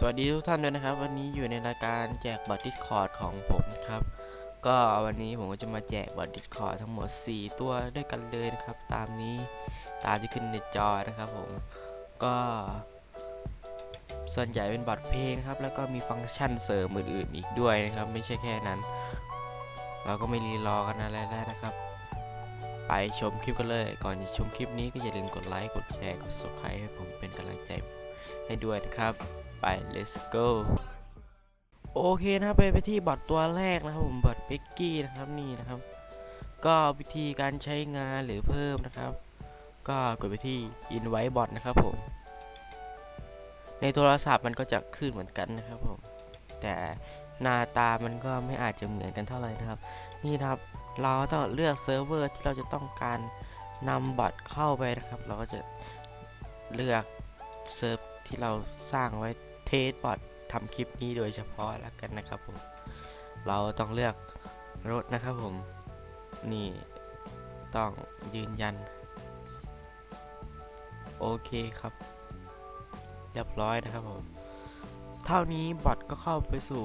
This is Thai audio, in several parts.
สวัสดีทุกท่านด้วยนะครับ วันนี้อยู่ในรายการแจกบัตร Discord ของผมครับ ก็วันนี้ผมก็จะมาแจกบัตร Discord ทั้งหมด 4 ตัวด้วยกันเลยนะครับ ตามนี้ตามที่ขึ้นในจอนะครับผมก็ ส่วนใหญ่เป็นบัตรเพลงครับ แล้วก็มีฟังก์ชันเสริมอื่นๆอีกด้วยนะครับ ไม่ใช่แค่นั้น เราก็ไม่รีรอกันอะไรแล้วนะครับ ไปชมคลิปกันเลย ก่อนจะชมคลิปนี้ก็อย่าลืมกดไลค์กดแชร์กด subscribe ให้ผมเป็นกำลังใจให้ด้วยนะครับ ไป let's go โอเคนะครับไปไปที่บอทตัวแรกนะครับผมบอทเบกกี้นะครับนี่นะครับ ก็วิธีการใช้งานหรือเพิ่มนะครับ ก็กดไปที่ invite bot นะครับผม ในโทรศัพท์มันก็จะขึ้นเหมือนกันนะครับผม แต่หน้าตามันก็ไม่อาจจะเหมือนกันเท่าไหร่นะครับ นี่นะครับเราต้องเลือกเซิร์ฟเวอร์ที่เราจะต้องการนำบอทเข้าไปนะครับ เราก็จะเลือกเซิร์ฟที่เราสร้างไว้ เทสบอททำคลิปนี้โดยเฉพาะแล้วกันนะครับผม เราต้องเลือกรถนะครับผม นี่ต้องยืนยัน โอเคครับ เรียบร้อยนะครับผม เท่านี้บอทก็เข้าไปสู่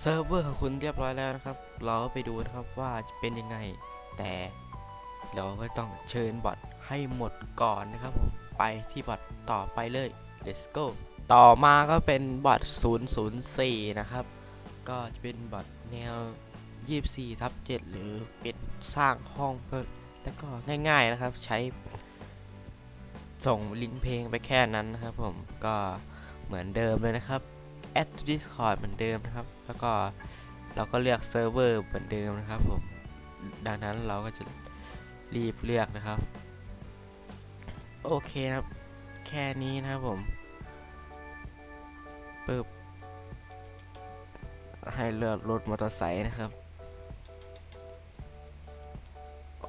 เซิร์ฟเวอร์ของคุณเรียบร้อยแล้วนะครับ เราก็ไปดูนะครับว่าจะเป็นยังไง แต่เราก็ต้องเชิญบอทให้หมดก่อนนะครับผม ไปที่บอทต่อไปเลย let's go ต่อมาก็เป็นบอท004 นะครับ ก็จะเป็นบอทแนว 24ทับ7หรือเป็นสร้างห้องเพิ่มแล้วก็ง่ายๆนะครับ ใช้ส่งลิงก์เพลงไปแค่นั้นนะครับ ผมก็เหมือนเดิมเลยนะครับ add to discord เหมือนเดิมนะครับ แล้วก็เราก็เลือกเซิร์ฟเวอร์เหมือนเดิมนะครับผมดังนั้นเราก็จะรีบเลือกนะครับ โอเคครับ แค่นี้นะครับผม ปึ๊บให้เลือกรถมอเตอร์ไซค์นะครับ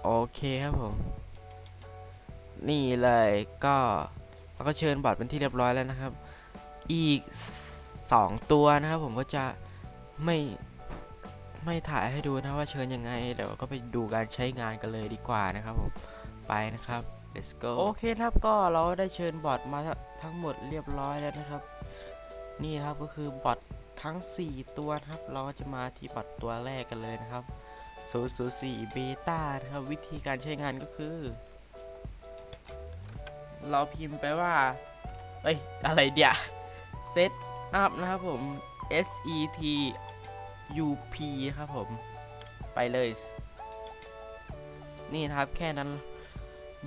โอเคครับผม นี่เลยก็เราก็เชิญบอร์ดเป็นที่เรียบร้อยแล้วนะครับ อีก 2 ตัวนะครับผมก็จะไม่ไม่ถ่ายให้ดูนะว่าเชิญยังไง เดี๋ยวก็ไปดูการใช้งานกันเลยดีกว่านะครับผม ไปนะครับ let's go โอเคครับก็เราได้เชิญบอร์ดมาทั้งหมดเรียบร้อยแล้วนะครับ นี่ครับก็คือบอททั้ง 4 ตัวนะครับ เราจะมาที่บอทตัวแรกกันเลยนะครับ 004เบต้านะครับ วิธีการใช้งานก็คือ เราพิมพ์ไปว่า เอ้ย อะไรเดีย set up นะครับผม S E T U P ครับผม ไปเลย นี่นะครับแค่นั้น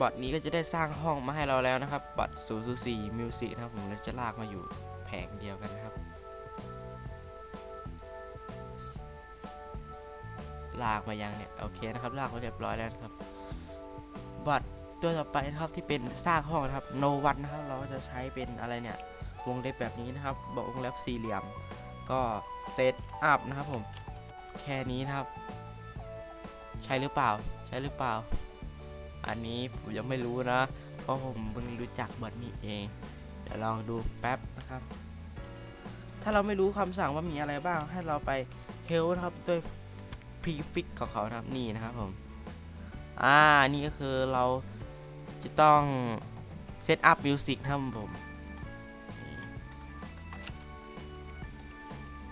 บอทนี้ก็จะได้สร้างห้องมาให้เราแล้วนะครับบอท004 Music นะครับผมแล้วจะลากมาอยู่ ผงเดียวกันนะครับ ลากมายังเนี่ยโอเคนะครับลากมาเรียบร้อยแล้วครับบอทตัวต่อไปนะครับที่เป็นสร้างห้องนะครับ no one นะครับเราก็จะใช้เป็นอะไรเนี่ยวงเล็บแบบนี้นะครับบอกวงเล็บสี่เหลี่ยม ก็เซตอัพนะครับผมแค่นี้นะครับ ใช่หรือเปล่า ใช่หรือเปล่า อันนี้ผมยังไม่รู้นะ เพราะผมเพิ่งรู้จักบอทนี้เอง ดี๋ยวลองดูแป๊บนะครับ ถ้าเราไม่รู้คำสั่งว่ามีอะไรบ้าง ให้เราไปเฮลนะครับด้วยพรีฟิกของเขานะครับนี่นะครับผม อ่า นี่ก็คือเราจะต้องเซตอัพมิวสิกนะครับผม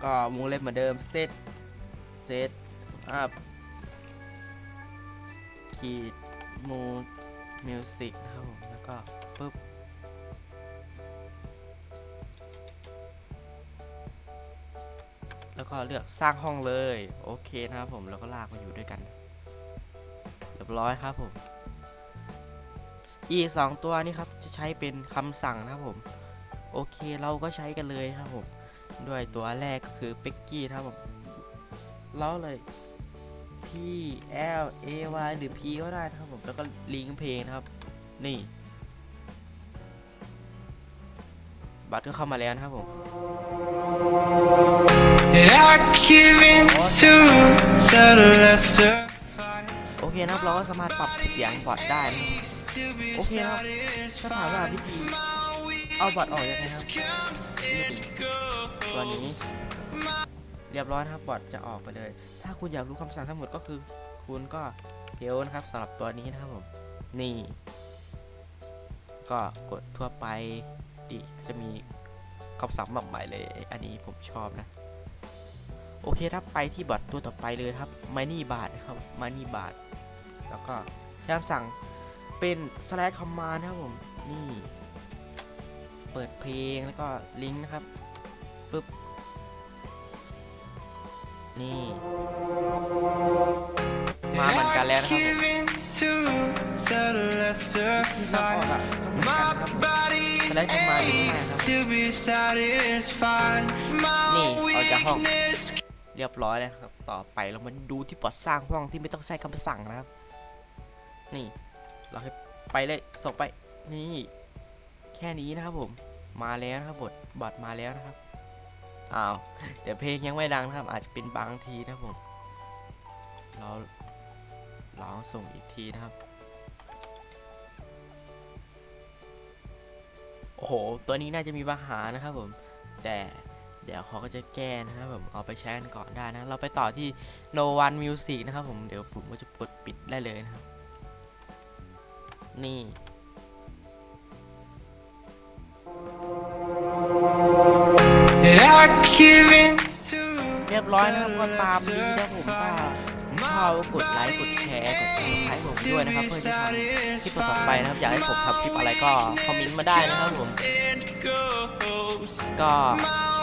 ก็วงเล็บเหมือนเดิมเซตเซตอัพขีดมูมิวสิกนะครับผมแล้วก็ปึ๊บ แล้วก็เลือกสร้างห้องเลย โอเคนะครับผมแล้วก็ลากมาอยู่ด้วยกันเรียบร้อยครับผมอีสองตัวนี้ครับจะใช้เป็นคำสั่งนะครับผม โอเคเราก็ใช้กันเลยครับผมด้วยตัวแรกก็คือเป็กกี้ครับผมเราเลย P L A Y หรือ P ก็ได้นะครับผมแล้วก็ลิงก์เพลงนะครับ นี่บัตรก็เข้ามาแล้วนะครับผม โอเคนะครับเราก็สามารถปรับเสียงบอทได้นะครับโอเคครับถ้าถามว่าวิธีเอาบอทออกยังไงครับนี่ตัวนี้เรียบร้อยนะครับบอทจะออกไปเลย ถ้าคุณอยากรู้คำสั่งทั้งหมดก็คือ คุณก็เฮลนะครับสำหรับตัวนี้นะครับผมนี่ ก็กดทั่วไปดิจะมีคำศัพท์ใหม่เลย อันนี้ผมชอบนะ โอเคครับไปที่บอทตัวต่อไปเลยครับมานี่บาทนะครับมานี่บาทแล้วก็ใช้คำสั่งเป็น slash command นะครับผมนี่ เปิดเพลงแล้วก็ลิงก์นะครับปึ๊บนี่ มาเหมือนกันแล้วนะครับผม Giving to the lesser ที่ทางออก fight. อะก็เหมือนกัน My นะครับ body Select command ลิงก์ให้นะครับ needs to be satisfied. My นี่เอาจากห้อง weakness เรียบร้อยแล้วครับ ต่อไปเรามาดูที่ปอดสร้างห้องที่ไม่ต้องใช้คำสั่งนะครับ นี่ เราให้ไปเลยส่งไป นี่ แค่นี้นะครับผม มาแล้วนะครับบทบอทมาแล้วนะครับ อ้าว เดี๋ยวเพลงยังไม่ดังนะครับ อาจจะเป็นบางทีนะครับผม เราลองส่งอีกทีนะครับ โอ้โห ตัวนี้น่าจะมีปัญหานะครับผม แต่ เดี๋ยวเขาก็จะแก้นะครับผมเอาไปใช้กันก่อนได้นะเราไปต่อที่ no one music นะครับผมเดี๋ยวผมก็จะกดปิดได้เลยนะครับ นี่เรียบร้อยนะครับก็ตามนี้นะผม lesser ถ้าชอบกดไลค์กดแชร์กดติดตามผมด้วยนะครับ เพื่อที่ทำคลิปต่อไปนะครับ อยากให้ผมทำคลิปอะไรก็คอมเมนต์มาได้นะครับผมก็